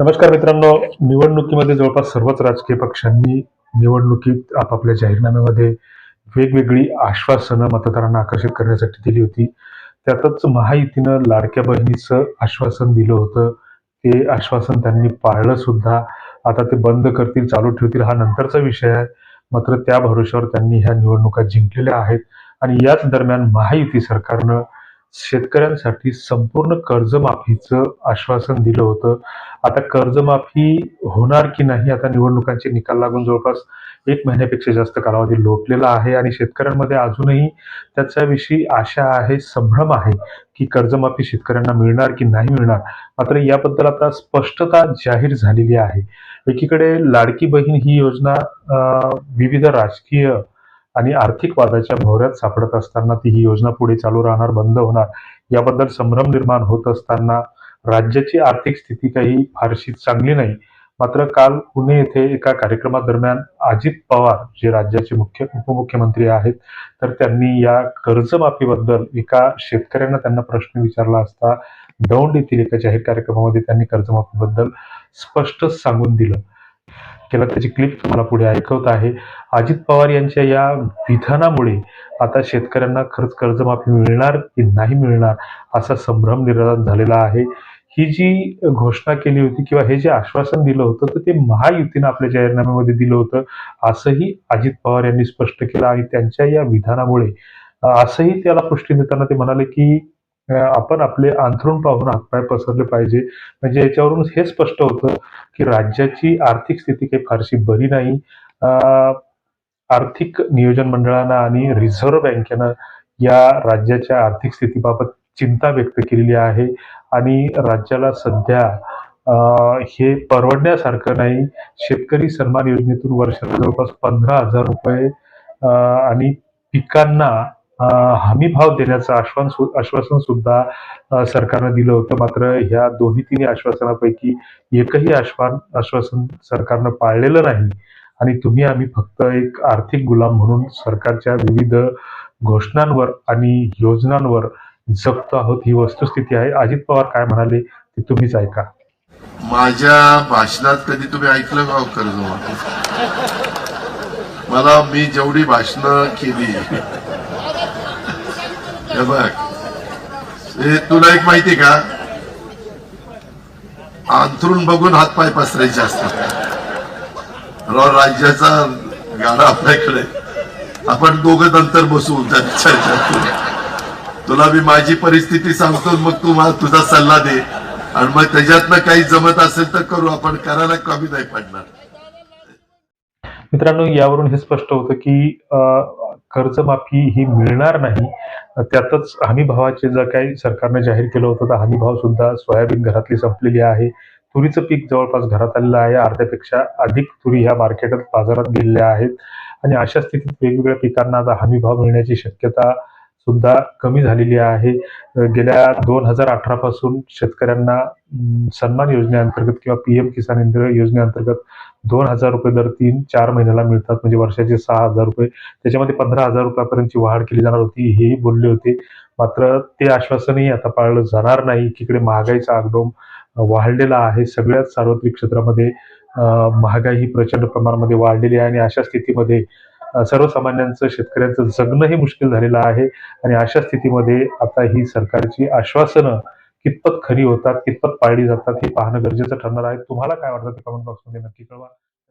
नमस्कार मित्रांनो निवडणुकीमध्ये जवळपास सर्वच राजकीय पक्षांनी निवडणुकीत आपापल्या जाहीरनाम्यामध्ये वेगवेगळी आश्वासनं मतदारांना आकर्षित करण्यासाठी दिली होती. त्यातच महायुतीनं लाडक्या बहिणीचं आश्वासन दिलं होतं. ते आश्वासन त्यांनी पाळलं सुद्धा. आता ते बंद करतील चालू ठेवतील हा नंतरचा विषय आहे. मात्र त्या भरोश्यावर त्यांनी ह्या निवडणुका जिंकलेल्या आहेत. आणि याच दरम्यान महायुती सरकारनं शेतकऱ्यांसाठी संपूर्ण कर्जमाफीचं आश्वासन दिलं होतं. आता कर्जमाफी होणार की नाही आता निवडणुकांचे निकाल लागून जवळपास एक महिन्यापेक्षा जास्त कालावधी लोटलेला आहे आणि शेतकऱ्यांमध्ये अजूनही त्याच्याविषयी आशा आहे संभ्रम आहे की कर्जमाफी शेतकऱ्यांना मिळणार की नाही मिळणार. मात्र याबद्दल आता स्पष्टता जाहीर झालेली आहे. एकीकडे लाडकी बहीण ही योजना विविध राजकीय आणि आर्थिक वादाच्या भोवऱ्यात सापडत असताना ती ही योजना पुढे चालू राहणार बंद होणार याबद्दल संभ्रम निर्माण होत असताना राज्याची आर्थिक स्थिती काही फारशी चांगली नाही. मात्र काल पुणे येथे एका कार्यक्रमादरम्यान अजित पवार जे राज्याचे मुख्य उपमुख्यमंत्री आहेत तर त्यांनी या कर्जमाफीबद्दल एका शेतकऱ्यांना त्यांना प्रश्न विचारला असता दौंड येथील एका जाहीर कार्यक्रमामध्ये त्यांनी कर्जमाफीबद्दल स्पष्ट सांगून दिलं. केला. त्याची क्लिप तुम्हाला पुढे ऐकवत आहे. अजित पवार यांच्या या विधानामुळे आता शेतकऱ्यांना खरंच कर्जमाफी मिळणार की नाही मिळणार असा संभ्रम निर्माण झालेला आहे. ही जी घोषणा केली होती किंवा हे जे आश्वासन दिलं होतं तर ते महायुतीनं आपल्या जाहीरनाम्यामध्ये दिलं होतं. असंही अजित पवार यांनी स्पष्ट केलं आणि त्यांच्या या विधानामुळे असंही त्याला पुष्टी देताना ते म्हणाले की आपण आपले अंथरूण पाहून हातपाय पसरले पाहिजे. म्हणजे याच्यावरून हे स्पष्ट होतं की राज्याची आर्थिक स्थिती काही फारशी बरी नाही. आर्थिक नियोजन मंडळानं आणि रिझर्व्ह बँकेनं या राज्याच्या आर्थिक स्थितीबाबत चिंता व्यक्त केलेली आहे आणि राज्याला सध्या हे परवडण्यासारखं नाही. शेतकरी सन्मान योजनेतून वर्षाला जवळपास पंधरा हजार रुपये आणि पिकांना हमी भाव देण्याचं आश्वासन आश्वासन सुद्धा सरकारनं दिलं होतं. मात्र ह्या दोन्ही तिन्ही आश्वासनापैकी एकही आश्वान आश्वासन सरकारनं पाळलेलं नाही. आणि तुम्ही आम्ही फक्त एक आर्थिक गुलाम म्हणून सरकारच्या विविध घोषणांवर आणि योजनांवर जगतो आहोत. ही वस्तुस्थिती आहे. अजित पवार काय म्हणाले ते तुम्हीच ऐका. माझ्या भाषणात कधी तुम्ही ऐकलं का हो कर्ज मला मी जेवढी भाषणं केली बघ. हे तुला एक माहिती का? अंथरून बघून हातपाय पसरायचे असतात. राव राज्याचा गाडा आपल्याकडे आपण दोघं नंतर बसू तुला मी माझी परिस्थिती सांगतो मग तू मला तुझा सल्ला दे. आणि मग त्याच्यातनं काही जमत असेल तर करू. आपण करायला कमी नाही पडणार. मित्रांनो यावरून हे स्पष्ट होतं की कर्जमाफी ही मिळणार नाही. त्यातच हमी भावाचे जर काही सरकारने जाहीर केलं होतं तर हमी भाव सुद्धा सोयाबीन घरातली संपलेली आहे. तुरीचं पीक जवळपास घरात आलेलं आहे. अर्ध्यापेक्षा अधिक तुरी ह्या मार्केटात बाजारात गेलेल्या आहेत. आणि अशा स्थितीत वेगवेगळ्या पिकांना आता हमी भाव मिळण्याची शक्यता सुद्धा कमी झालेली आहे. गेल्या दोन हजार अठरा पासून शेतकऱ्यांना सन्मान योजनेअंतर्गत किंवा पी एम किसान इंद्र योजनेअंतर्गत दोन हजार रुपये दर तीन चार महिन्याला मिळतात. म्हणजे वर्षाचे सहा हजार रुपये. त्याच्यामध्ये पंधरा हजार रुपयापर्यंतची वाढ केली जाणार होती हेही बोलले होते. मात्र ते आश्वासनही आता पाळलं जाणार नाही एकीकडे महागाईचा आगडोम वाढलेला आहे. सगळ्याच सार्वत्रिक क्षेत्रामध्ये महागाई ही प्रचंड प्रमाणामध्ये वाढलेली आहे आणि अशा स्थितीमध्ये सर्वसामान्यांचं शेतकऱ्यांचं जगणंही मुश्किल झालेलं आहे आणि अशा स्थितीमध्ये आता ही सरकारची आश्वासनं कितपत खरी होतात कितपत पाळली जातात हे पाहणं गरजेचं ठरणार आहे. तुम्हाला काय वाटतं ते कमेंट बॉक्समध्ये नक्की कळवा.